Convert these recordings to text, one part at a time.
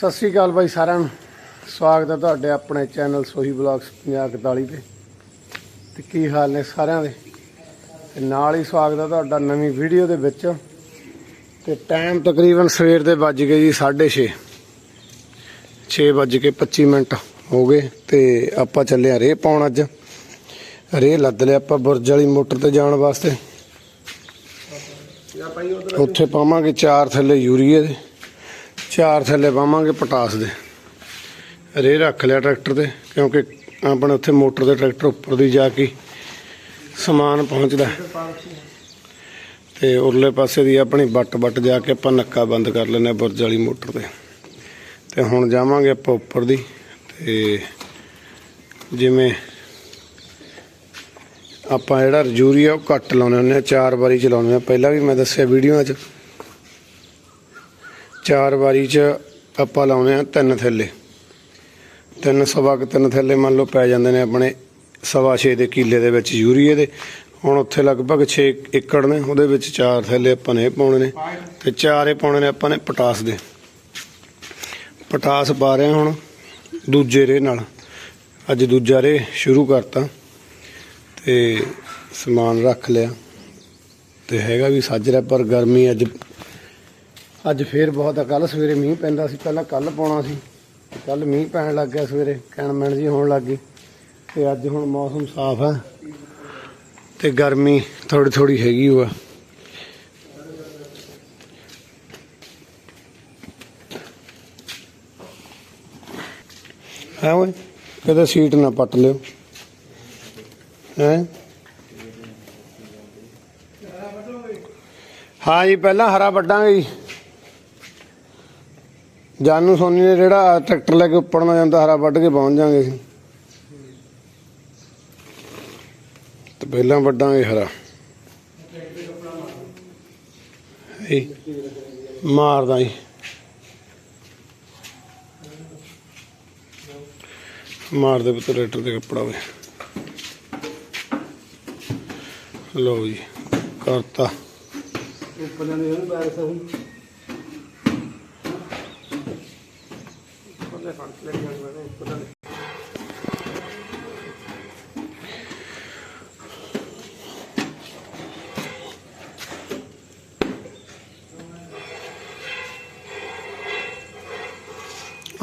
ਸਤਿ ਸ੍ਰੀ ਅਕਾਲ ਬਾਈ ਸਾਰਿਆਂ ਨੂੰ। ਸਵਾਗਤ ਹੈ ਤੁਹਾਡੇ ਆਪਣੇ ਚੈਨਲ ਸੋਹੀ ਬਲੌਗਸ 5041 ਤੇ। ਤੇ ਕੀ ਹਾਲ ਨੇ ਸਾਰਿਆਂ ਦੇ? ਤੇ ਨਾਲ ਹੀ ਸਵਾਗਤ ਹੈ ਤੁਹਾਡਾ ਨਵੀਂ ਵੀਡੀਓ ਦੇ ਵਿੱਚ। ਤੇ ਟਾਈਮ ਤਕਰੀਬਨ ਸਵੇਰ ਦੇ ਵੱਜ ਗਏ ਜੀ 6:30 6 ਵੱਜ ਕੇ 25 ਮਿੰਟ ਹੋ ਗਏ ਤੇ ਆਪਾਂ ਚੱਲੇ ਆ ਰੇ ਪਾਉਣ ਅੱਜ। ਰੇ ਲੱਦ ਲਿਆ ਆਪਾਂ ਬੁਰਜ ਵਾਲੀ ਮੋਟਰ ਤੇ ਜਾਣ ਵਾਸਤੇ। ਉੱਥੇ ਪਾਵਾਂਗੇ ਚਾਰ ਥੱਲੇ ਯੂਰੀਏ ਦੇ। ਚਾਰ ਥੱਲੇ ਪਾਵਾਂਗੇ ਪਟਾਸ ਦੇ। ਰੇ ਰੱਖ ਲਿਆ ਟਰੈਕਟਰ ਤੇ, ਕਿਉਂਕਿ ਆਪਣੇ ਉੱਥੇ ਮੋਟਰ ਦੇ ਟਰੈਕਟਰ ਉੱਪਰ ਦੀ ਜਾ ਕੇ ਸਮਾਨ ਪਹੁੰਚਦਾ। ਤੇ ਉਰਲੇ ਪਾਸੇ ਦੀ ਆਪਣੀ ਬੱਟ ਬੱਟ ਜਾ ਕੇ ਆਪਾਂ ਨੱਕਾ ਬੰਦ ਕਰ ਲੈਨੇ ਬੁਰਜ ਵਾਲੀ ਮੋਟਰ ਤੇ। ਤੇ ਹੁਣ ਜਾਵਾਂਗੇ ਆਪਾਂ ਉੱਪਰ ਦੀ, ਤੇ ਜਿਵੇਂ ਆਪਾਂ ਜਿਹੜਾ ਯੂਰੀਆ ਉਹ ਘੱਟ ਲਾਉਂਦੇ ਹੁੰਦੇ ਆ ਚਾਰ ਵਾਰੀ ਚਲਾਉਂਦੇ ਆ ਪਹਿਲਾਂ ਵੀ ਮੈਂ ਦੱਸਿਆ ਵੀਡੀਓ 'ਚ ਚਾਰ ਵਾਰੀ 'ਚ ਆਪਾਂ ਲਾਉਂਦੇ ਆ ਤਿੰਨ ਥੈਲੇ। ਤਿੰਨ ਸਵਾ ਕੁ ਤਿੰਨ ਥੈਲੇ ਮੰਨ ਲਓ ਪੈ ਜਾਂਦੇ ਨੇ ਆਪਣੇ ਸਵਾ ਛੇ ਦੇ ਕਿੱਲੇ ਦੇ ਵਿੱਚ ਯੂਰੀਏ ਦੇ। ਹੁਣ ਉੱਥੇ ਲਗਭਗ 6 ਏਕੜ ਨੇ, ਉਹਦੇ ਵਿੱਚ ਚਾਰ ਥੈਲੇ ਆਪਾਂ ਨੇ ਪਾਉਣੇ ਨੇ ਤੇ ਚਾਰ ਇਹ ਪਾਉਣੇ ਨੇ ਆਪਾਂ ਨੇ ਪਟਾਸ ਦੇ। ਪਟਾਸ ਪਾ ਰਹੇ ਹੁਣ ਦੂਜੇ ਰੇ ਨਾਲ। ਅੱਜ ਦੂਜਾ ਰੇ ਸ਼ੁਰੂ ਕਰਤਾ ਤੇ ਸਮਾਨ ਰੱਖ ਲਿਆ। ਤੇ ਹੈਗਾ ਵੀ ਸੱਜ ਰਿਹਾ ਪਰ ਗਰਮੀ ਅੱਜ ਅੱਜ ਫੇਰ ਬਹੁਤ ਆ ਕੱਲ ਸਵੇਰੇ ਮੀਂਹ ਪੈਂਦਾ ਸੀ, ਪਹਿਲਾਂ ਕੱਲ ਪਾਉਣਾ ਸੀ ਕੱਲ ਮੀਂਹ ਪੈਣ ਲੱਗ ਗਿਆ ਸਵੇਰੇ ਕਣਮਣ ਜੀ ਹੋਣ ਲੱਗ ਗਈ, ਤੇ ਅੱਜ ਹੁਣ ਮੌਸਮ ਸਾਫ਼ ਹੈ ਤੇ ਗਰਮੀ ਥੋੜੀ ਥੋੜੀ ਹੈਗੀ ਹੋਆ ਹੈ ਓਏ ਕਦੇ ਸੀਟ ਨਾ ਪੱਟ ਲਿਓ। ਹੈ? ਹਾਂ ਜੀ, ਪਹਿਲਾਂ ਹਰਾ ਵੱਢਾਂਗੇ ਜੀ। ਜਾਨੂ ਸੋਨੀ ਨੇ ਜਿਹੜਾ ਟਰੈਕਟਰ ਲੈ ਕੇ ਉੱਪਰ ਨੂੰ ਜਾਂਦਾ ਹਰਾ ਵੱਢ ਕੇ ਪਹੁੰਚ ਜਾਾਂਗੇ ਅਸੀਂ ਤੇ ਪਹਿਲਾਂ ਵੱਢਾਂਗੇ ਹਰਾ। ਇਹ ਮਾਰਦਾ ਜੀ। ਮਾਰ ਦੇ ਪੁੱਤ ਟਰੈਕਟਰ ਤੇ ਕੱਪੜਾ ਵੇ। ਲਓ ਜੀ, ਕਰਤਾ। ਉੱਪਰ ਨੇ ਉਹਨੂੰ ਬਾਰਿਸ਼ ਹੋਈ। ਉਹਨੇ ਫੰਕ ਲੈ ਗਿਆ ਮੈਂ ਉੱਪਰ ਨੇ।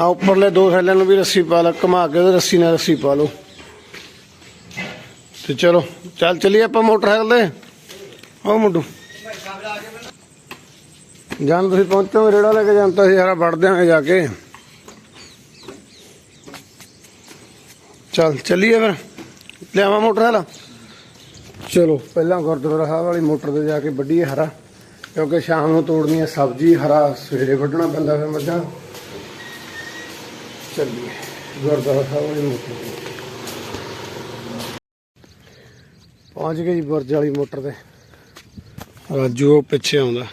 ਆ ਉੱਪਰਲੇ ਦੋ ਥੈਲਿਆਂ ਨੂੰ ਵੀ ਰੱਸੀ ਪਾ ਲਾ, ਘੁਮਾ ਕੇ ਉਹਦੇ ਰੱਸੀ ਨਾਲ ਰੱਸੀ ਪਾ ਲਓ। ਤੇ ਚਲੋ, ਚੱਲ ਚਲੀਏ ਆਪਾਂ ਮੋਟਰਸਾਈਕਲ ਤੇ। ਉਹ ਮੁੰਡੂ। ਜਾਨ ਤੁਸੀਂ ਪਹੁੰਚੋ, ਰੇੜਾ ਲੈ ਕੇ ਜਾਂਦਾ ਸੀ ਯਾਰਾ ਵੜ ਦਿਆਂਗੇ ਜਾ ਕੇ। ਚੱਲ ਚੱਲੀਏ ਫਿਰ। ਲਿਆਵਾਂ ਮੋਟਰਸਾਈਕਲ? ਚਲੋ ਪਹਿਲਾਂ ਗੁਰਦੁਆਰਾ ਸਾਹਿਬ ਵਾਲੀ ਮੋਟਰ ਤੇ ਜਾ ਕੇ ਵੱਢੀਏ ਹਰਾ ਕਿਉਂਕਿ ਸ਼ਾਮ ਨੂੰ ਤੋੜਨੀ ਹੈ ਸਬਜ਼ੀ ਹਰਾ ਸਵੇਰੇ ਵੱਢਣਾ ਪੈਂਦਾ ਫਿਰ ਮੱਝਾਂ। ਚੱਲੀਏ ਗੁਰਦੁਆਰਾ ਸਾਹਿਬ ਵਾਲੀ ਮੋਟਰ ਤੇ। ਪਹੁੰਚ ਗਏ ਜੀ ਬੁਰਜ ਵਾਲੀ ਮੋਟਰ ਤੇ। ਰਾਜੂ ਉਹ ਪਿੱਛੇ ਆਉਂਦਾ।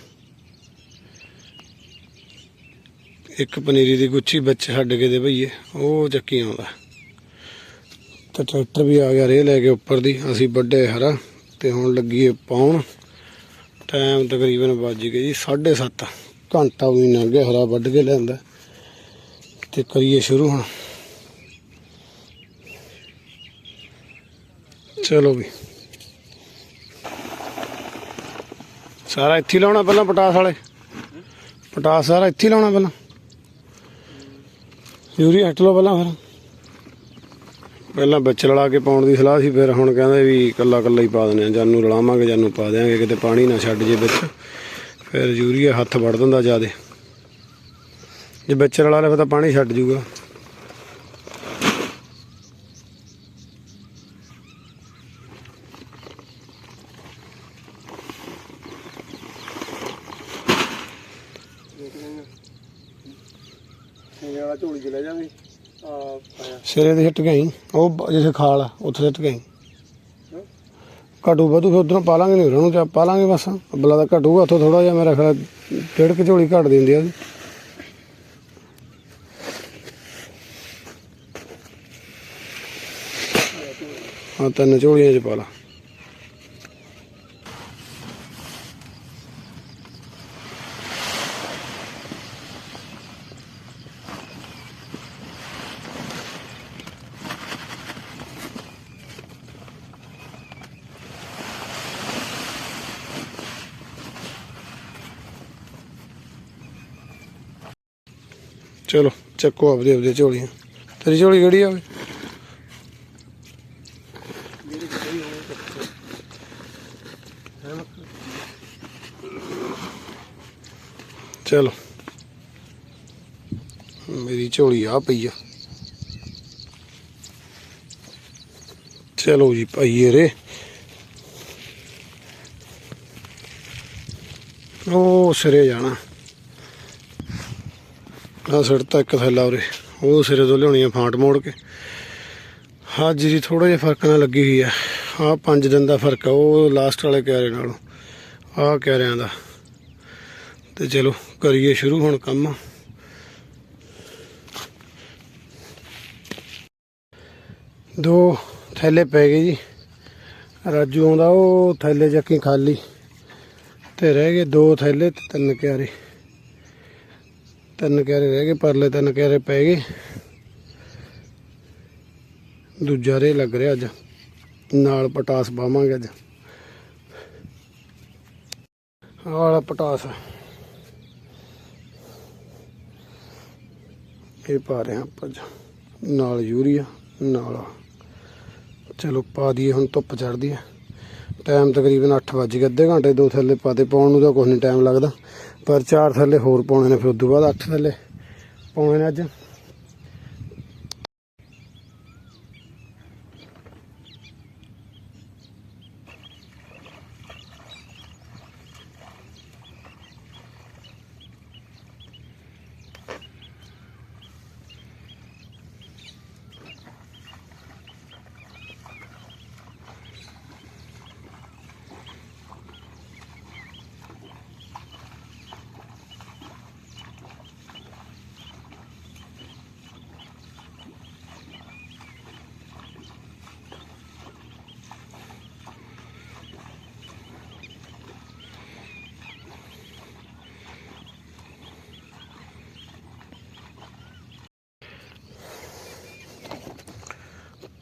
ਇੱਕ ਪਨੀਰੀ ਦੀ ਗੁੱਛੀ ਵਿੱਚ ਛੱਡ ਕੇ ਦੇ ਭਈਏ ਉਹ ਚੱਕੀ ਆਉਂਦਾ। ਤੇ ਟਰੈਕਟਰ ਵੀ ਆ ਗਿਆ ਰੇ ਲੈ ਕੇ ਉੱਪਰ ਦੀ। ਅਸੀਂ ਵੱਡੇ ਹਰਾ ਤੇ ਹੁਣ ਲੱਗੀਏ ਪਾਉਣ ਟਾਈਮ ਤਕਰੀਬਨ ਵੱਜ ਗਏ ਜੀ 7:30 ਘੰਟਾ ਵੀ ਲੰਘ ਗਿਆ ਹਰਾ ਵੱਢ ਕੇ ਲਿਆਂਦਾ। ਤੇ ਕਰੀਏ ਸ਼ੁਰੂ ਹੁਣ। ਚਲੋ ਵੀ। ਸਾਰਾ ਇੱਥੇ ਲਾਉਣਾ ਪਹਿਲਾਂ ਪਟਾਸ ਵਾਲੇ? ਪਟਾਸ ਸਾਰਾ ਇੱਥੇ ਲਾਉਣਾ ਪਹਿਲਾਂ? ਯੂਰੀ ਹਟ ਲਓ ਪਹਿਲਾਂ ਫਿਰ? ਪਹਿਲਾਂ ਵਿੱਚ ਰਲਾ ਕੇ ਪਾਉਣ ਦੀ ਸਲਾਹ ਸੀ, ਫਿਰ ਹੁਣ ਕਹਿੰਦੇ ਵੀ ਕੱਲਾ ਕੱਲਾ ਹੀ ਪਾ ਦਿੰਦੇ ਆ ਜਾਨੂੰ ਰਲਾਵਾਂਗੇ, ਜਾਨੂੰ ਪਾ ਦਿਆਂਗੇ, ਕਿਤੇ ਪਾਣੀ ਨਾ ਛੱਡ ਜੇ ਵਿੱਚ। ਫਿਰ ਯੂਰੀਆ ਹੱਥ ਵੜ ਦਿੰਦਾ ਜਿਆਦੇ। ਜੇ ਵਿੱਚ ਰਲਾ ਲਿਆ ਫਿਰ ਤਾਂ ਪਾਣੀ ਛੱਡ ਜੂਗਾ। ਇਹ ਵਾਲਾ ਝੋਲੀ ਚ ਲੈ ਜਾਵਾਂਗੇ ਪਾਇਆ ਸਿਰੇ ਦੇ ਹਿੱਟ ਗਈ ਉਹ ਬ- ਜਿੱਥੇ ਖਾਲ ਆ, ਉੱਥੇ ਸਿੱਟ ਗਈ ਘਟੂ ਵਧੂ ਫਿਰ ਉਧਰੋਂ ਪਾ ਲਾਂਗੇ ਨਹੀਂ ਨੂੰ ਤੇ ਪਾ ਲਾਂਗੇ ਬਸ। ਅੱਬਲਾ ਤਾਂ ਘਟੂਗਾ ਉੱਥੋਂ ਥੋੜਾ ਜਿਹਾ ਮੇਰਾ ਖਿਆਲ ਡੇਢ ਕੁ ਝੋਲੀ ਘਟ ਦਿੰਦੀ ਆ ਉਹਦੀ। ਹਾਂ ਤਿੰਨ ਝੋਲੀਆਂ ਚ ਪਾ ਲਾ। ਚਲੋ, ਚੱਕੋ ਆਪਦੇ ਆਪਦੇ ਝੋਲੀਆਂ। ਤੇਰੀ ਝੋਲੀ ਕਿਹੜੀ ਆ? ਚਲੋ। ਮੇਰੀ ਝੋਲੀ ਆ ਪਈ ਆ। ਚਲੋ ਜੀ ਭਾਈਏ ਰੇ ਉਹ ਸਿਰੇ ਜਾਣਾ। ਆ ਸੜਤਾ ਇੱਕ ਥੈਲਾ ਉਰੇ। ਉਹ ਸਿਰੇ ਤੋਂ ਲਿਆਉਣੀ ਆ ਫਾਂਟ ਮੋੜ ਕੇ। ਹਾਂ ਜੀ ਥੋੜਾ ਜਿਹਾ ਫ਼ਰਕ ਨਾਲ ਲੱਗੀ ਹੋਈ ਆ। ਆ ਪੰਜ ਦਿਨ ਦਾ ਫ਼ਰਕ ਆ, ਉਹ ਲਾਸਟ ਵਾਲੇ ਕਿਆਰੇ ਨਾਲੋਂ। ਆ ਕਿਆਰਿਆਂ ਦਾ। ਤੇ ਚਲੋ, ਕਰੀਏ ਸ਼ੁਰੂ ਹੁਣ ਕੰਮ। ਦੋ ਥੈਲੇ ਪੈ ਗਏ ਜੀ। ਰਾਜੂ ਆਉਂਦਾ, ਉਹ ਥੈਲੇ ਚੱਕੀ ਖਾਲੀ। ਤੇ ਰਹਿ ਗਏ ਦੋ ਥੈਲੇ ਤੇ ਤਿੰਨ ਕਿਆਰੇ। ਤਿੰਨ ਕਿਆਰੇ ਰਹਿ ਗਏ, ਪਰਲੇ ਤਿੰਨ ਕਿਆਰੇ ਪੈ ਗਏ। ਦੂਜਾ ਰੇ ਲੱਗ ਰਿਹਾ ਅੱਜ। ਨਾਲ ਪਟਾਸ ਪਾਵਾਂਗੇ ਅੱਜ। ਆਹ ਵਾਲਾ ਪਟਾਸ। ਇਹ ਪਾ ਰਹੇ ਹਾਂ ਆਪਾਂ ਅੱਜ। ਨਾਲ ਯੂਰੀਆ, ਨਾਲ ਚਲੋ ਪਾ ਦਈਏ, ਹੁਣ ਧੁੱਪ ਚੜਦੀ ਹੈ। ਟਾਈਮ ਤਕਰੀਬਨ 8 ਵਜ ਗਏ, ਅੱਧੇ ਘੰਟੇ ਦੋ ਥੱਲੇ ਪਾਤੇ ਪਾਉਣ ਨੂੰ ਤਾਂ ਕੁਛ ਨਹੀਂ ਟਾਈਮ ਲੱਗਦਾ। ਪਰ ਚਾਰ ਥੱਲੇ ਹੋਰ ਪਾਉਣੇ ਨੇ, ਫਿਰ ਉਸ ਤੋਂ ਬਾਅਦ 8 ਥੱਲੇ ਪਾਉਣੇ ਨੇ ਅੱਜ।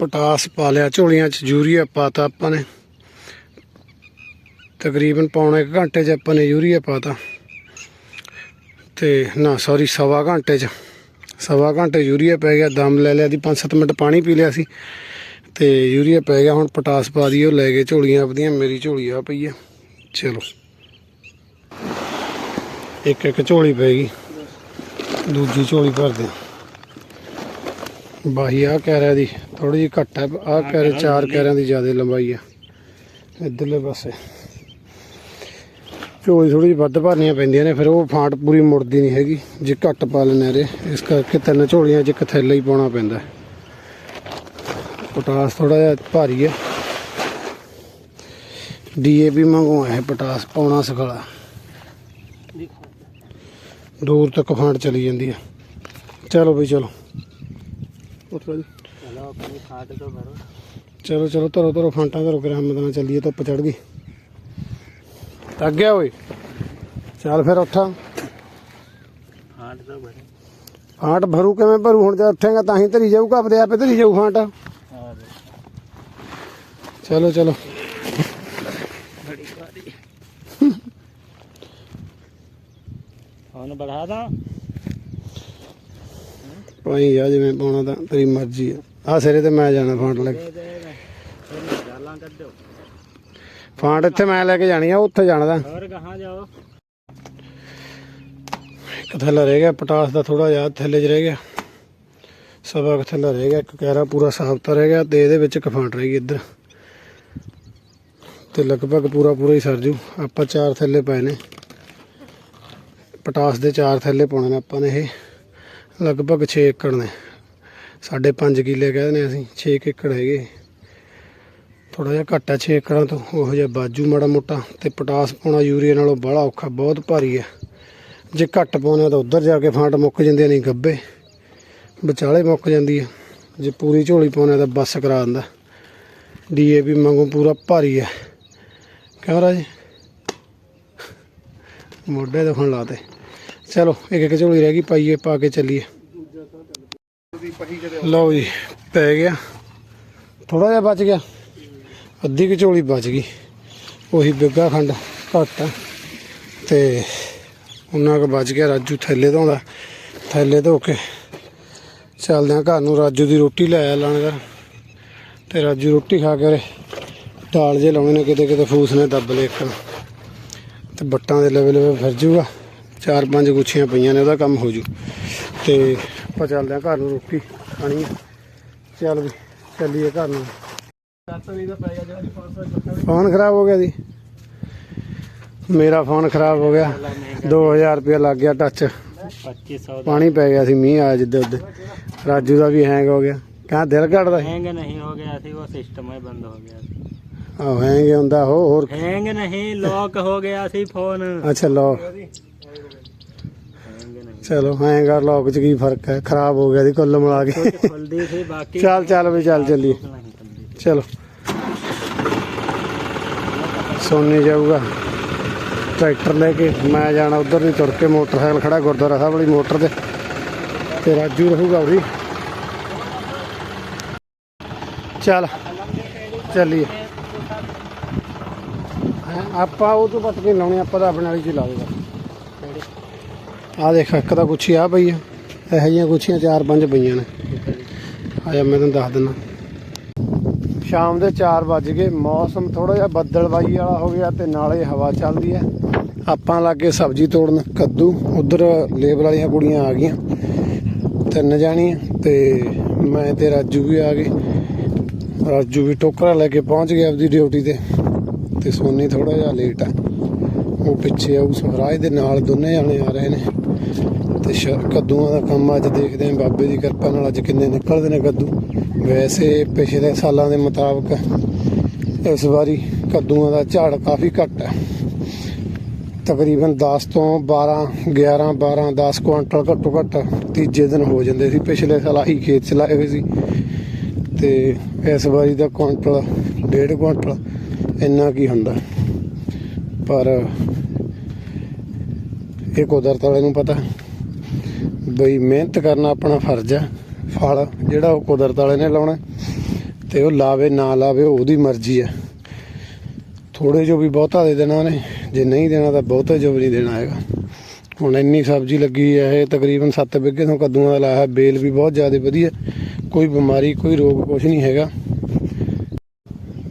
ਪਟਾਸ ਪਾ ਲਿਆ, ਝੋਲੀਆਂ 'ਚ ਯੂਰੀਆ ਪਾਤਾ ਆਪਾਂ ਨੇ। ਤਕਰੀਬਨ ਪੌਣੇ ਇੱਕ ਘੰਟੇ 'ਚ ਆਪਾਂ ਨੇ ਯੂਰੀਆ ਪਾਤਾ। ਤੇ ਨਾ ਸੌਰੀ ਸਵਾ ਘੰਟੇ 'ਚ। ਸਵਾ ਘੰਟੇ ਯੂਰੀਆ ਪੈ ਗਿਆ, ਦਮ ਲੈ ਲਿਆ ਦੀ 5-7 ਮਿੰਟ ਪਾਣੀ ਪੀ ਲਿਆ ਸੀ। ਤੇ ਯੂਰੀਆ ਪੈ ਗਿਆ, ਹੁਣ ਪੋਟਾਸ ਪਾ ਦੀ ਉਹ ਲੈ ਗਏ ਝੋਲੀਆਂ ਆਪਦੀਆਂ, ਮੇਰੀ ਝੋਲੀ ਆ ਪਈ ਆ। ਚਲੋ। ਇੱਕ ਇੱਕ ਝੋਲੀ ਪੈ ਗਈ। ਦੂਜੀ ਝੋਲੀ ਭਰਦੇ ਬਾਹੀ ਆ ਕਹਿ ਰਿਹਾ ਦੀ ਥੋੜੀ ਜਿਹੀ ਘੱਟ ਹੈ ਆ ਕਹਿ ਰਿਹਾ ਚਾਰ ਕਹਿਰਿਆਂ ਦੀ ਜ਼ਿਆਦਾ ਲੰਬਾਈ ਆ। ਇਧਰਲੇ ਪਾਸੇ। ਝੋਲੀ ਥੋੜੀ ਜਿਹੀ ਵੱਧ ਭਰਨੀਆਂ ਪੈਂਦੀਆਂ ਨੇ ਫਿਰ ਉਹ ਫਾਂਟ ਪੂਰੀ ਮੁੜਦੀ ਨਹੀਂ ਹੈਗੀ ਜੇ ਘੱਟ ਪਾ ਲੈਣੇ ਰੇ ਇਸ ਕਰਕੇ ਤਿੰਨ ਝੋਲੀਆਂ 'ਚ ਇੱਕ ਥੈਲਾ ਹੀ ਪਾਉਣਾ ਪੈਂਦਾ। ਪੋਟਾਸ ਥੋੜਾ ਜਿਹਾ ਭਾਰੀ ਹੈ। ਡੀਏਪੀ ਮੰਗਵਾਇਆ ਹੈ ਪੋਟਾਸ ਪਾਉਣਾ ਸਖਾਲਾ। ਦੂਰ ਤੱਕ ਫਾਂਟ ਚਲੀ ਜਾਂਦੀ ਹੈ। ਚਲੋ ਬਈ ਚਲੋ। ਉੱਠ ਰਾਜੂ ਚਲੋ ਆਪਣੀ ਖਾਟ ਤੋਂ ਭਰੋ ਚਲੋ ਚਲੋ ਧਰੋ ਧਰੋ ਫਾਂਟਾਂ ਧਰੋ ਕੇ ਹਮਦ ਨਾਲ ਚੱਲੀਏ ਧੁੱਪ ਚੜ ਗਈ। ਤੱਕ ਗਿਆ ਓਏ। ਚੱਲ ਫਿਰ ਉੱਠਾ। ਖਾਟ ਤੋਂ ਭਰੋ ਫਾਂਟ ਭਰੂ ਕਿਵੇਂ ਭਰੂ? ਹੁਣ ਜੇ ਉੱਠੇਗਾ ਤਾਂ ਹੀ ਧਰੀ ਜਾਊਗਾ ਆਪਦੇ ਆਪੇ ਧਰੀ ਜਾਊ ਫਾਂਟ। ਚਲੋ ਚਲੋ। ਬੜੀ ਵਾਰੀ ਹੁਣ ਬੜਾ ਦਾ ਪਾਈ ਆ ਜਿਵੇਂ ਪਾਉਣਾ ਤਾਂ ਤੇਰੀ ਮਰਜ਼ੀ ਆ। ਆ ਸਿਰੇ ਤੇ ਮੈਂ ਜਾਣਾ ਫਾਂਟ ਲੈ ਕੇ। ਫਾਂਟ ਇੱਥੇ ਮੈਂ ਲੈ ਕੇ ਜਾਣੀ ਆ ਉੱਥੇ ਜਾਣਾ ਤਾਂ। ਹੋਰ ਕਹਾਂ ਜਾਓ? ਇੱਕ ਥੱਲਾ ਰਹਿ ਗਿਆ ਪਟਾਸ ਦਾ ਥੋੜਾ ਜਿਹਾ ਥੱਲੇ 'ਚ ਰਹਿ ਗਿਆ। ਸਵਾ ਕੁ ਥੱਲਾ ਰਹਿ ਗਿਆ ਇੱਕ ਕੈਰਾ ਪੂਰਾ ਸਾਫਤਾ ਰਹਿ ਗਿਆ ਤੇ ਇਹਦੇ ਵਿੱਚ ਇੱਕ ਫਾਂਟ ਰਹਿ ਗਈ ਇੱਧਰ। ਤੇ ਲਗਭਗ ਪੂਰਾ ਪੂਰਾ ਹੀ ਸਰ ਜੂ। ਆਪਾਂ ਚਾਰ ਥੱਲੇ ਪਏ ਨੇ। ਪਟਾਸ ਦੇ ਚਾਰ ਥੱਲੇ ਪਾਉਣੇ ਨੇ ਆਪਾਂ ਨੇ ਇਹ। ਲਗਭਗ 6 ਏਕੜ ਨੇ। ਸਾਡੇ 5 ਕਿੱਲੇ ਕਹਿੰਦੇ ਨੇ ਅਸੀਂ 6 ਏਕੜ ਹੈਗੇ। ਥੋੜਾ ਜਿਹਾ ਘੱਟ ਹੈ 6 ਏਕੜਾਂ ਤੋਂ। ਉਹੋ ਜਿਹਾ ਬਾਜੂ ਮਾੜਾ ਮੋਟਾ ਤੇ ਪੋਟਾਸ ਪਾਉਣਾ ਯੂਰੀਆ ਨਾਲੋਂ ਬੜਾ ਔਖਾ, ਬਹੁਤ ਭਾਰੀ ਹੈ ਜੇ ਘੱਟ ਪਾਉਣੇ ਆ ਤਾਂ ਉੱਧਰ ਜਾ ਕੇ ਫਾਂਟ ਮੁੱਕ ਜਾਂਦੇ ਨਹੀਂ ਗੱਬੇ। ਵਿਚਾਲੇ ਮੁੱਕ ਜਾਂਦੀ ਹੈ ਜੇ ਪੂਰੀ ਝੋਲੀ ਪਾਉਣੇ ਆ ਤਾਂ ਬੱਸ ਕਰਾ ਦਿੰਦਾ। ਡੀਏਪੀ ਵਾਂਗੂ ਪੂਰਾ ਭਾਰੀ ਹੈ ਕਿਉਂ ਰਾਜ? ਮੋਢੇ ਦੁਖਣ ਲਾਤੇ ਚਲੋ ਇੱਕ ਇੱਕ ਝੋਲੀ ਰਹਿ ਗਈ, ਪਾਈਏ, ਪਾ ਕੇ ਚੱਲੀਏ। ਲਓ ਜੀ, ਪੈ ਗਿਆ। ਥੋੜਾ ਜਿਹਾ ਬਚ ਗਿਆ। ਅੱਧੀ ਕੁ ਝੋਲੀ ਬਚ ਗਈ। ਉਹੀ ਬਿੱਗਾ ਖੰਡ ਘੱਟ ਆ। ਤੇ ਉਹਨਾਂ ਕੁ ਬਚ ਗਿਆ ਰਾਜੂ ਥੈਲੇ ਧੋਂਦਾ ਥੈਲੇ ਧੋ ਕੇ ਚੱਲਦੇ ਆ ਘਰ ਨੂੰ। ਰਾਜੂ ਦੀ ਰੋਟੀ ਲੈ ਆ ਲਾਣੇਦਾਰ ਤੇ ਰਾਜੂ ਰੋਟੀ ਖਾ ਕੇ ਉਰੇ ਢਾਲ ਜੇ ਲਾਉਣੇ ਨੇ ਕਿਤੇ ਕਿਤੇ ਫੂਸ ਨੇ ਦੱਬ ਲਏ ਇੱਕ। ਤੇ ਬੱਟਾਂ ਦੇ ਲਵੇ ਲਵੇ ਫਿਰ ਜੂਗਾ। ਚਾਰ ਪੰਜ ਗੁੱਛੀਆਂ ਪਈਆਂ ਨੇ ਉਹਦਾ ਕੰਮ ਹੋ ਜੂ। ਤੇ ਆਪਾਂ ਚੱਲਦੇ ਆ ਘਰ ਨੂੰ ਰੋਟੀ ਖਾਣੀ ਚੱਲ ਵੀ ਚੱਲੀਏ ਘਰ ਨੂੰ। ਫੋਨ ਖਰਾਬ ਹੋ ਗਿਆ ਜੀ। ਮੇਰਾ ਫੋਨ ਖਰਾਬ ਹੋ ਗਿਆ। 2000 ਰੁਪਏ ਲੱਗ ਗਿਆ ਟੱਚ ਪਾਣੀ ਪੈ ਗਿਆ ਸੀ ਮੀਂਹ ਆਇਆ ਜਿੱਦੇ ਉੱਦੇ ਰਾਜੂ ਦਾ ਵੀ ਹੈਂਗ ਹੋ ਗਿਆ। ਕਹਾਂ ਦਿਲ ਘੜਦਾ ਹੈਂਗ ਨਹੀਂ ਹੋ ਗਿਆ ਸੀ ਉਹ ਸਿਸਟਮ ਹੀ ਬੰਦ ਹੋ ਗਿਆ ਸੀ। ਆ ਹੈਂਗ ਹੁੰਦਾ ਹੋ ਹੋਰ ਹੈਂਗ ਨਹੀਂ ਲੋਕ ਹੋ ਗਿਆ ਸੀ ਫੋਨ ਅੱਛਾ ਲੋਕ ਚਲੋ ਹੈਂਗਰ ਲੌਕ ਚ ਕੀ ਫ਼ਰਕ ਹੈ? ਖਰਾਬ ਹੋ ਗਿਆ ਦੀ ਕੁੱਲ ਮਿਲਾ ਕੇ। ਖੁੱਲਦੇ ਸੀ ਚੱਲ ਚੱਲ ਵੀ ਚੱਲ ਚੱਲੀ ਚਲੋ। ਸੋਨੇ ਜਾਊਗਾ। ਟਰੈਕਟਰ ਲੈ ਕੇ ਮੈਂ ਜਾਣਾ ਉਧਰ ਨਹੀਂ ਤੁਰ ਕੇ ਮੋਟਰਸਾਈਕਲ ਖੜਾ ਗੁਰਦੁਆਰਾ ਸਾਹਿਬ ਵਾਲੀ ਮੋਟਰ ਤੇ। ਤੇ ਰਾਜੂ ਰਹੂਗਾ ਉਰੀ। ਚੱਲ ਚੱਲੀਏ। ਆਪਾਂ ਉਹ ਤੋਂ ਬਚ ਕੇ ਲਾਉਣੇ ਆਪਾਂ ਤਾਂ ਆਪਣੇ ਵਾਲੀ ਚ ਲਾ ਆ ਦੇਖ, ਇੱਕ ਤਾਂ ਗੁੱਛੀ ਆ ਪਈ ਆ। ਇਹੋ ਜਿਹੀਆਂ ਗੁੱਛੀਆਂ ਚਾਰ ਪੰਜ ਪਈਆਂ ਨੇ। ਆ ਮੈਂ ਤੁਹਾਨੂੰ ਦੱਸ ਦਿੰਦਾ। ਸ਼ਾਮ ਦੇ 4 ਵੱਜ ਗਏ। ਮੌਸਮ ਥੋੜਾ ਜਿਹਾ ਬੱਦਲਵਾਈ ਵਾਲਾ ਹੋ ਗਿਆ ਤੇ ਨਾਲੇ ਹਵਾ ਚੱਲਦੀ ਹੈ ਆਪਾਂ ਲੱਗੇ ਸਬਜ਼ੀ ਤੋੜਨ। ਕੱਦੂ, ਉਧਰ ਲੇਬਰ ਵਾਲੀਆਂ ਕੁੜੀਆਂ ਆ ਗਈਆਂ। ਤਿੰਨ ਜਾਣੀਆਂ ਤੇ ਮੈਂ ਤੇ ਰਾਜੂ ਵੀ ਆ ਗਏ। ਰਾਜੂ ਵੀ ਟੋਕਰਾ ਲੈ ਕੇ ਪਹੁੰਚ ਗਿਆ ਆਪਦੀ ਡਿਊਟੀ ਤੇ। ਤੇ ਸੋਨੀ ਥੋੜਾ ਜਿਹਾ ਲੇਟ ਆ। ਉਹ ਪਿੱਛੇ ਆਉ ਸਵਰਾਜ ਦੇ ਨਾਲ ਦੋਨੇ ਜਾਣੇ ਆ ਰਹੇ ਨੇ। ਤੇ ਕੱਦੂਆਂ ਦਾ ਕੰਮ ਅੱਜ ਦੇਖਦੇ ਆਂ ਬਾਬੇ ਦੀ ਕਿਰਪਾ ਨਾਲ ਅੱਜ ਕਿੰਨੇ ਨਿਕਲਦੇ ਨੇ ਕੱਦੂ। ਵੈਸੇ ਪਿਛਲੇ ਸਾਲਾਂ ਦੇ ਮੁਤਾਬਕ ਇਸ ਵਾਰੀ ਕੱਦੂਆਂ ਦਾ ਝਾੜ ਕਾਫੀ ਘੱਟ ਹੈ। ਤਕਰੀਬਨ 10 ਤੋਂ 12 11 12 10 ਕੁਆਂਟਲ ਘੱਟੋ ਘੱਟ ਤੀਜੇ ਦਿਨ ਹੋ ਜਾਂਦੇ ਸੀ। ਪਿਛਲੇ ਸਾਲ ਆਹੀ ਖੇਤ ਚ ਲਾਏ ਹੋਏ ਸੀ। ਤੇ ਇਸ ਵਾਰੀ ਦਾ ਕੁਆਂਟਲ, ਡੇਢ ਕੁਆਂਟਲ ਇੰਨਾ ਕੀ ਹੁੰਦਾ। ਪਰ ਇਹ ਕੁਦਰਤ ਵਾਲੇ ਨੂੰ ਪਤਾ। ਬਈ ਮਿਹਨਤ ਕਰਨਾ ਆਪਣਾ ਫਰਜ਼ ਹੈ ਫਲ ਜਿਹੜਾ ਉਹ ਕੁਦਰਤ ਵਾਲੇ ਨੇ ਲਾਉਣਾ, ਤੇ ਉਹ ਲਾਵੇ, ਨਾ ਲਾਵੇ, ਉਹਦੀ ਮਰਜ਼ੀ ਹੈ ਥੋੜੇ ਜੋ ਵੀ ਬਹੁਤਾ ਦੇ ਦੇਣਾ ਉਹਨੇ, ਜੇ ਨਹੀਂ ਦੇਣਾ ਤਾਂ ਬਹੁਤਾ ਜੋ ਵੀ ਨਹੀਂ ਦੇਣਾ ਹੈਗਾ। ਹੁਣ ਇੰਨੀ ਸਬਜ਼ੀ ਲੱਗੀ ਹੈ, ਇਹ ਤਕਰੀਬਨ 7 ਬਿੱਗੇ ਤੋਂ ਕੱਦੂਆਂ ਦਾ ਲਾਇਆ, ਬੇਲ ਵੀ ਬਹੁਤ ਜ਼ਿਆਦਾ ਵਧੀਆ, ਕੋਈ ਬਿਮਾਰੀ, ਕੋਈ ਰੋਗ ਕੁਝ ਨਹੀਂ ਹੈਗਾ।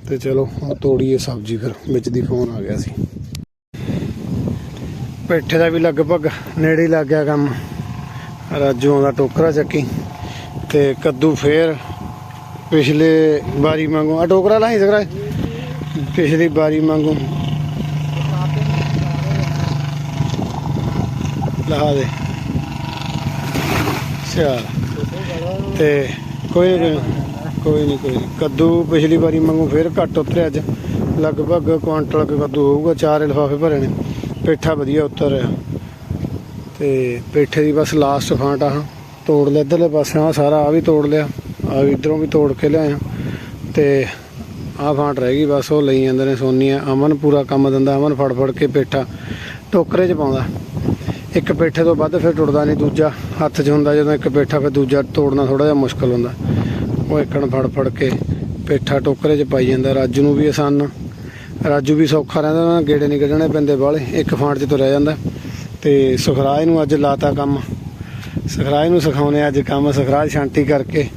ਤੇ ਚਲੋ, ਹੁਣ ਤੋੜੀਏ ਸਬਜ਼ੀ ਫਿਰ, ਵਿੱਚ ਦੀ ਫੋਨ ਆ ਗਿਆ ਸੀ। ਪੇਠੇ ਦਾ ਵੀ ਲਗਭਗ ਨੇੜੇ ਲੱਗ ਗਿਆ ਕੰਮ। ਰਾਜੂ ਦਾ ਟੋਕਰਾ ਚੱਕੀ ਤੇ ਕੱਦੂ ਫੇਰ ਪਿਛਲੇ ਵਾਰੀ ਮੰਗੂ ਆ ਟੋਕਰਾ ਲਾਈ ਸਕਰਾ ਪਿਛਲੀ ਵਾਰੀ ਮੰਗੂ ਲਹਾ ਦੇ। ਚਲ ਤੇ ਕੋਈ ਨਹੀਂ ਕੋਈ ਨਹੀਂ ਕੋਈ ਕੱਦੂ ਪਿਛਲੀ ਵਾਰੀ ਮੰਗੂ ਫੇਰ ਘੱਟ ਉਤਰਿਆ ਅੱਜ। ਲਗਭਗ ਕੁਆਂਟਲ ਕੱਦੂ ਹੋਊਗਾ, ਚਾਰ ਲਿਫਾਫੇ ਭਰੇ ਨੇ। ਪੇਠਾ ਵਧੀਆ ਉਤਰ ਰਿਹਾ ਤੇ ਪੇਠੇ ਦੀ ਬਸ ਲਾਸਟ ਫਾਂਟ ਆ ਤੋੜ ਲਿਆ, ਇੱਧਰਲੇ ਪਾਸੇ ਆ ਸਾਰਾ ਆ ਵੀ ਤੋੜ ਲਿਆ। ਆ ਵੀ ਇਧਰੋਂ ਵੀ ਤੋੜ ਕੇ ਲਿਆਇਆ ਤੇ ਆ ਫਾਂਟ ਰਹਿ ਗਈ ਬਸ, ਉਹ ਲਈ ਜਾਂਦੇ ਨੇ ਸੋਨੀਆ। ਅਮਨ ਪੂਰਾ ਕੰਮ ਦਿੰਦਾ, ਅਮਨ ਫੜ ਫੜ ਕੇ ਪੇਠਾ ਟੋਕਰੇ 'ਚ ਪਾਉਂਦਾ। ਇੱਕ ਪੇਠੇ ਤੋਂ ਵੱਧ ਫਿਰ ਟੁੱਟਦਾ ਨਹੀਂ, ਦੂਜਾ ਹੱਥ 'ਚ ਹੁੰਦਾ, ਜਦੋਂ ਇੱਕ ਪੇਠਾ ਫਿਰ ਦੂਜਾ ਤੋੜਨਾ ਥੋੜਾ ਜਿਹਾ ਮੁਸ਼ਕਲ ਹੁੰਦਾ। ਉਹ ਇੱਕਣ ਫੜ ਫੜ ਕੇ ਪੇਠਾ ਟੋਕਰੇ 'ਚ ਪਾਈ ਜਾਂਦਾ, ਰਾਜੂ ਨੂੰ ਵੀ ਆਸਾਨ ਰਾਜੂ ਵੀ ਸੌਖਾ ਰਹਿੰਦਾ ਨਾ, ਗੇੜੇ ਨਹੀਂ ਕੱਢਣੇ ਪੈਂਦੇ ਬਾਹਲੇ, ਇੱਕ ਫਾਂਟ 'ਚ ਤੁਰਿਆ ਜਾਂਦਾ। ਤੇ ਸੁਖਰਾਜ ਨੂੰ ਅੱਜ ਲਾਤਾ ਕੰਮ। ਸੁਖਰਾਜ ਨੂੰ ਸਿਖਾਉਣੇ ਅੱਜ ਕੰਮ। ਸੁਖਰਾਜ ਸ਼ਾਂਤੀ ਕਰਕੇ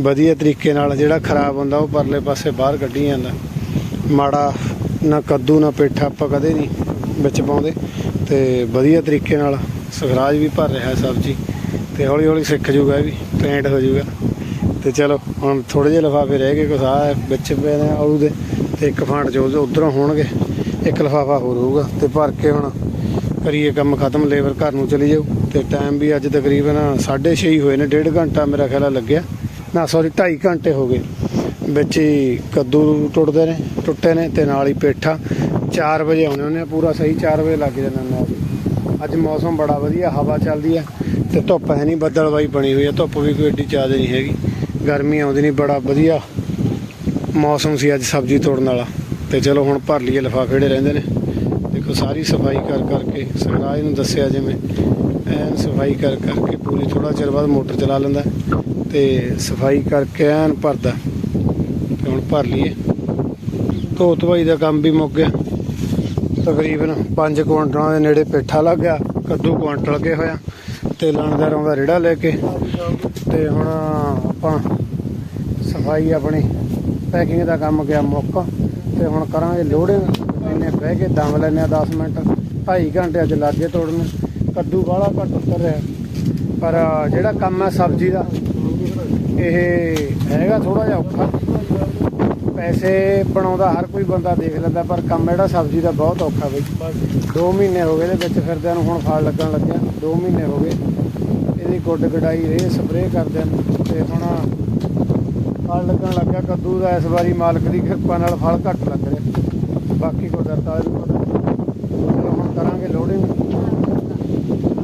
ਵਧੀਆ ਤਰੀਕੇ ਨਾਲ ਜਿਹੜਾ ਖਰਾਬ ਹੁੰਦਾ, ਉਹ ਪਰਲੇ ਪਾਸੇ ਬਾਹਰ ਕੱਢੀ ਜਾਂਦਾ। ਮਾੜਾ ਨਾ ਕੱਦੂ, ਨਾ ਪੇਠਾ ਆਪਾਂ ਕਦੇ ਨਹੀਂ ਵਿੱਚ ਪਾਉਂਦੇ। ਤੇ ਵਧੀਆ ਤਰੀਕੇ ਨਾਲ ਸੁਖਰਾਜ ਵੀ ਭਰ ਰਿਹਾ ਸਬਜ਼ੀ। ਤੇ ਹੌਲੀ ਹੌਲੀ ਸਿੱਖ ਜੂਗਾ ਇਹ ਵੀ ਟ੍ਰੇਨਡ ਹੋ ਜੂਗਾ। ਤੇ ਚਲੋ, ਹੁਣ ਥੋੜੇ ਜਿਹੇ ਲਿਫਾਫੇ ਰਹਿ ਗਏ, ਕੁਛ ਆ ਵਿੱਚ ਪਏ ਨੇ ਆਲੂ ਦੇ। ਤੇ ਇੱਕ ਫਾਂਟ ਜੋ ਉਧਰੋਂ ਹੋਣਗੇ, ਇੱਕ ਲਿਫਾਫਾ ਹੋਰ ਹੋਊਗਾ ਤੇ ਭਰ ਕੇ ਹੁਣ ਕਰੀਏ ਕੰਮ ਖਤਮ, ਲੇਬਰ ਘਰ ਨੂੰ ਚਲੀ ਜਾਊ ਤੇ ਟਾਈਮ ਵੀ ਅੱਜ ਤਕਰੀਬਨ 6:30 ਹੀ ਹੋਏ ਨੇ, ਡੇਢ ਘੰਟਾ ਮੇਰਾ ਖਿਆਲ ਲੱਗਿਆ। ਨਾ ਸੌਰੀ 2.5 ਘੰਟੇ ਹੋ ਗਏ। ਵਿੱਚ ਹੀ ਕੱਦੂ ਟੁੱਟਦੇ ਨੇ, ਟੁੱਟੇ ਨੇ ਤੇ ਨਾਲ ਹੀ ਪੇਠਾ। 4 ਵਜੇ ਆਉਣੇ ਹੁੰਦੇ ਆ, ਪੂਰਾ ਸਹੀ 4 ਵਜੇ ਲੱਗ ਜਾਂਦੇ ਨੇ ਅੱਜ ਮੌਸਮ ਬੜਾ ਵਧੀਆ, ਹਵਾ ਚੱਲਦੀ ਹੈ ਤੇ ਧੁੱਪ ਹੈ ਨਹੀਂ, ਬੱਦਲਵਾਈ ਬਣੀ ਹੋਈ ਹੈ ਧੁੱਪ ਵੀ ਕੋਈ ਏਡੀ ਜ਼ਿਆਦਾ ਨਹੀਂ ਹੈਗੀ। ਗਰਮੀ ਆਉਂਦੀ ਨਹੀਂ, ਬੜਾ ਵਧੀਆ ਮੌਸਮ ਸੀ ਅੱਜ ਸਬਜ਼ੀ ਤੋੜਨ ਵਾਲਾ। ਤੇ ਚਲੋ ਹੁਣ ਭਰ ਲਈਏ ਲਿਫਾਫੇ ਜਿਹੜੇ ਰਹਿੰਦੇ ਨੇ। ਦੇਖੋ ਸਾਰੀ ਸਫ਼ਾਈ ਕਰ ਕਰਕੇ, ਸਰਦਾਰ ਨੂੰ ਦੱਸਿਆ ਜਿਵੇਂ ਐਨ ਸਫ਼ਾਈ ਕਰ ਕਰਕੇ ਪੂਰੀ ਥੋੜਾ ਚਿਰ ਬਾਅਦ ਮੋਟਰ ਚਲਾ ਲੈਂਦਾ। ਤੇ ਸਫ਼ਾਈ ਕਰਕੇ ਐਨ ਭਰਦਾ। ਤੇ ਹੁਣ ਭਰ ਲਈਏ ਧੋ ਧਵਾਈ ਦਾ ਕੰਮ ਵੀ ਮੁੱਕ ਗਿਆ। ਤਕਰੀਬਨ 5 ਕੁਇੰਟਲਾਂ ਦੇ ਨੇੜੇ ਪੇਠਾ ਲੱਗ ਗਿਆ ਕੱਦੂ ਕੁਇੰਟਲ ਲੱਗੇ ਹੋਇਆ। ਤੇ ਲਾਣਦਾਰਾਂ ਦਾ ਰੇੜਾ ਲੈ ਕੇ, ਤੇ ਹੁਣ ਆਪਾਂ ਸਫ਼ਾਈ ਆਪਣੀ ਪੈਕਿੰਗ ਦਾ ਕੰਮ ਗਿਆ ਮੁੱਕ, ਤੇ ਹੁਣ ਕਰਾਂਗੇ ਲੋਡਿੰਗ ਇੰਨੇ ਬਹਿ ਕੇ ਦਮ ਲੈਨੇ ਆ 10 ਮਿੰਟ 2.5 ਘੰਟੇ ਅੱਜ ਲੱਗੇ ਤੋੜਨ। ਕੱਦੂ ਬਾਹਲਾ ਘੱਟ ਉਤਰ ਰਿਹਾ ਪਰ ਜਿਹੜਾ ਕੰਮ ਹੈ ਸਬਜ਼ੀ ਦਾ, ਇਹ ਹੈਗਾ ਥੋੜਾ ਜਿਹਾ ਔਖਾ। ਪੈਸੇ ਬਣਾਉਂਦਾ ਹਰ ਕੋਈ ਬੰਦਾ ਦੇਖ ਲੈਂਦਾ, ਪਰ ਕੰਮ ਜਿਹੜਾ ਸਬਜ਼ੀ ਦਾ ਬਹੁਤ ਔਖਾ ਬਈ। 2 ਮਹੀਨੇ ਹੋ ਗਏ ਇਹਦੇ ਵਿੱਚ ਫਿਰਦਿਆਂ ਨੂੰ ਹੁਣ ਫਲ ਲੱਗਣ ਲੱਗਿਆ। 2 ਮਹੀਨੇ ਹੋ ਗਏ। ਇਹਦੀ ਗੁੱਡ ਗਡਾਈ ਰੇ ਸਪਰੇਅ ਕਰਦਿਆਂ ਨੂੰ। ਤੇ ਹੁਣ ਫਲ ਲੱਗਣ ਲੱਗਿਆ ਕੱਦੂ ਦਾ ਇਸ ਵਾਰੀ ਮਾਲਕ ਦੀ ਕਿਰਪਾ ਨਾਲ ਫਲ ਘੱਟ ਲੱਗ ਰਿਹਾ। ਬਾਕੀ ਕੁਦਰਤ ਵਾਲੇ ਨੂੰ ਪਤਾ ਹੁਣ ਕਰਾਂਗੇ ਲੋਡਿੰਗ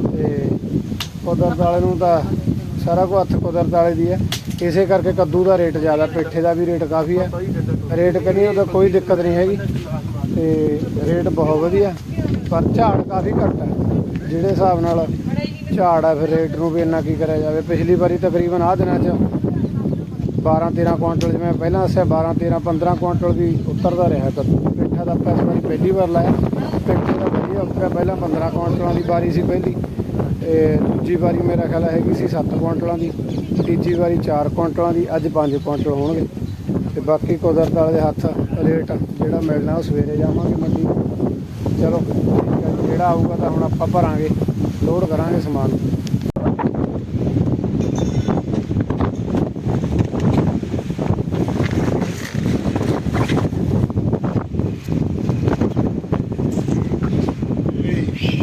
ਤੇ ਕੁਦਰਤ ਵਾਲੇ ਨੂੰ ਤਾਂ ਸਾਰਾ ਕੁਝ ਹੱਥ ਕੁਦਰਤ ਵਾਲੇ ਦੀ ਹੈ। ਇਸੇ ਕਰਕੇ ਕੱਦੂ ਦਾ ਰੇਟ ਜ਼ਿਆਦਾ, ਪੇਠੇ ਦਾ ਵੀ ਰੇਟ ਕਾਫੀ ਹੈ। ਰੇਟ ਕਨੀ ਉਹਦਾ ਕੋਈ ਦਿੱਕਤ ਨਹੀਂ ਹੈਗੀ। ਤੇ ਰੇਟ ਬਹੁਤ ਵਧੀਆ, ਪਰ ਝਾੜ ਕਾਫੀ ਘੱਟ ਹੈ। ਜਿਹੜੇ ਹਿਸਾਬ ਨਾਲ ਝਾੜ ਆ ਫਿਰ ਰੇਟ ਨੂੰ ਵੀ ਇੰਨਾ ਕੀ ਕਰਿਆ ਜਾਵੇ। ਪਿਛਲੀ ਵਾਰੀ ਤਕਰੀਬਨ ਆਹ ਦਿਨਾਂ 'ਚ 12 13 ਕੁਇੰਟਲ ਜਿਵੇਂ ਪਹਿਲਾਂ ਦੱਸਿਆ 12 13 15 ਕੁਇੰਟਲ ਵੀ ਉਤਰਦਾ ਰਿਹਾ ਕੱਦੂ ਪੇਠਾ ਦਾ ਆਪਾਂ ਇਸ ਵਾਰੀ ਪਹਿਲੀ ਵਾਰ ਲਾਇਆ। ਪੇਠੇ ਦਾ ਵਧੀਆ ਉੱਤਰਿਆ। ਪਹਿਲਾਂ 15 ਕੁਇੰਟਲਾਂ ਦੀ ਵਾਰੀ ਸੀ ਪਹਿਲੀ, ਤੇ ਦੂਜੀ ਵਾਰੀ ਮੇਰਾ ਖਿਆਲ ਹੈਗੀ ਸੀ 7 ਕੁਇੰਟਲਾਂ ਦੀ। ਤੀਜੀ ਵਾਰੀ 4 ਕੁਇੰਟਲਾਂ ਦੀ, ਅੱਜ 5 ਕੁਇੰਟਲ ਹੋਣਗੇ। ਤੇ ਬਾਕੀ ਕੁਦਰਤ ਵਾਲੇ ਦੇ ਹੱਥ ਰੇਟ ਜਿਹੜਾ ਮਿਲਣਾ ਉਹ ਸਵੇਰੇ ਜਾਵਾਂਗੇ ਮੰਡੀ ਚਲੋ ਜਿਹੜਾ ਆਊਗਾ ਤਾਂ ਹੁਣ ਆਪਾਂ ਭਰਾਂਗੇ। ਲੋਡ ਕਰਾਂਗੇ ਸਮਾਨ। leaves.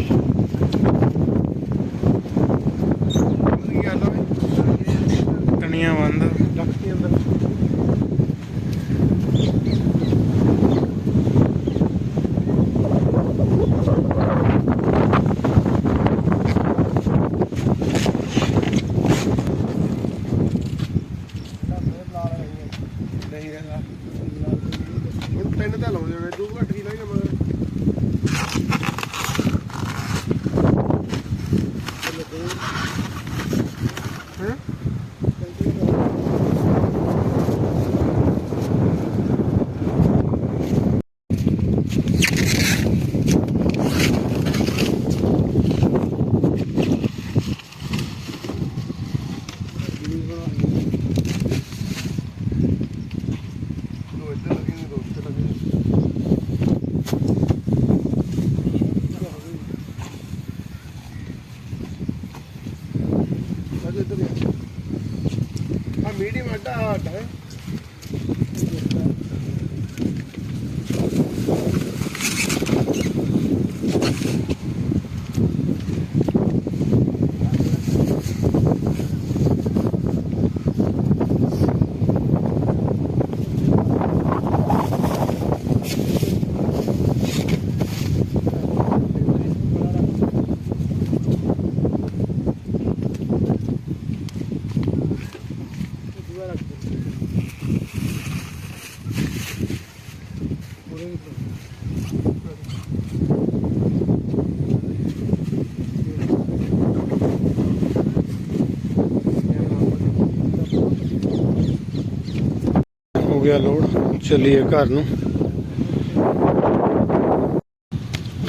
ਗਿਆ ਲੋਡ, ਚੱਲੀਏ ਘਰ ਨੂੰ।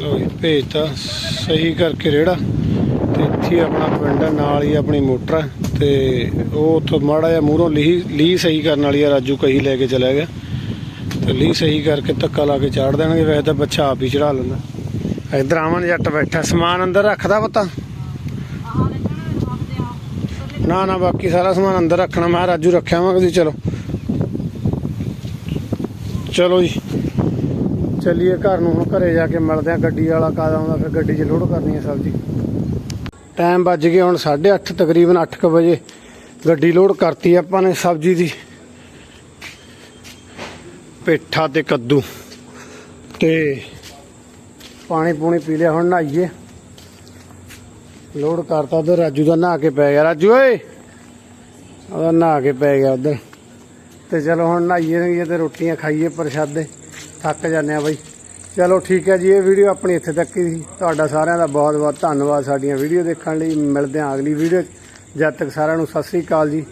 ਲੋ ਭੇਜਤਾ ਸਹੀ ਕਰਕੇ ਰੇੜਾ। ਤੇ ਇੱਥੇ ਆਪਣਾ ਪਿੰਡ ਨਾਲ ਹੀ ਆਪਣੀ ਮੋਟਰ ਤੇ ਉਹ ਉੱਥੋਂ ਮਾੜਾ ਜਿਹਾ ਮੂਹਰੋਂ ਲੀ ਲੀ ਸਹੀ ਕਰਨ ਵਾਲੀ ਆ, ਰਾਜੂ ਕਹੀ ਲੈ ਕੇ ਚਲਾ ਗਿਆ। ਤੇ ਲੀ ਸਹੀ ਕਰਕੇ ਧੱਕਾ ਲਾ ਕੇ ਚਾੜ ਦੇਣਗੇ, ਵੈਸੇ ਤਾਂ ਬੱਚਾ ਆਪ ਹੀ ਚੜਾ ਲੈਂਦਾ। ਇਧਰ ਆਮਨ ਜੱਟ ਬੈਠਾ। ਸਮਾਨ ਅੰਦਰ ਰੱਖਦਾ ਪਤਾ। ਨਾ ਨਾ, ਬਾਕੀ ਸਾਰਾ ਸਮਾਨ ਅੰਦਰ ਰੱਖਣਾ। ਮੈਂ ਕਿਹਾ ਰਾਜੂ ਰੱਖਿਆ ਵਾਂ ਕਦੀ, ਚਲੋ। ਚਲੋ ਜੀ। ਚੱਲੀਏ ਘਰ ਨੂੰ ਹੁਣ, ਘਰੇ ਜਾ ਕੇ ਮਿਲਦੇ ਆ ਗੱਡੀ ਵਾਲਾ ਕਦ ਆਉਂਦਾ, ਫਿਰ ਗੱਡੀ 'ਚ ਲੋਡ ਕਰਨੀ ਹੈ ਸਬਜ਼ੀ। ਟਾਈਮ ਵੱਜ ਗਿਆ ਹੁਣ 8:30 ਤਕਰੀਬਨ 8:00 ਵਜੇ। ਗੱਡੀ ਲੋਡ ਕਰਤੀ ਆਪਾਂ ਨੇ ਸਬਜ਼ੀ ਦੀ। ਪੇਠਾ ਤੇ ਕੱਦੂ। ਤੇ ਪਾਣੀ ਪੂਣੀ ਪੀ ਲਿਆ, ਹੁਣ ਨਹਾਈਏ। ਲੋਡ ਕਰਤਾ ਉਧਰ, ਰਾਜੂ ਦਾ ਨਹਾ ਕੇ ਪੈ ਗਿਆ। ਰਾਜੂ ਓਏ! ਉਹਦਾ ਨਹਾ ਕੇ ਪੈ ਗਿਆ ਉਧਰ। ਤੇ ਚਲੋ ਹੁਣ ਨਹਾਈਏ ਰਹੀਏ ਤੇ ਰੋਟੀਆਂ ਖਾਈਏ ਪ੍ਰਸ਼ਾਦੇ, ਥੱਕ ਜਾਂਦੇ ਆ ਬਾਈ। ਚਲੋ ਠੀਕ ਹੈ ਜੀ, ਇਹ ਵੀਡੀਓ ਆਪਣੀ ਇੱਥੇ ਤੱਕ ਹੀ ਸੀ। ਤੁਹਾਡਾ ਸਾਰਿਆਂ ਦਾ ਬਹੁਤ ਬਹੁਤ ਧੰਨਵਾਦ ਸਾਡੀਆਂ ਵੀਡੀਓ ਦੇਖਣ ਲਈ। ਮਿਲਦੇ ਹਾਂ ਅਗਲੀ ਵੀਡੀਓ 'ਚ। ਜਦ ਤੱਕ ਸਾਰਿਆਂ ਨੂੰ ਸਤਿ ਸ੍ਰੀ ਅਕਾਲ ਜੀ।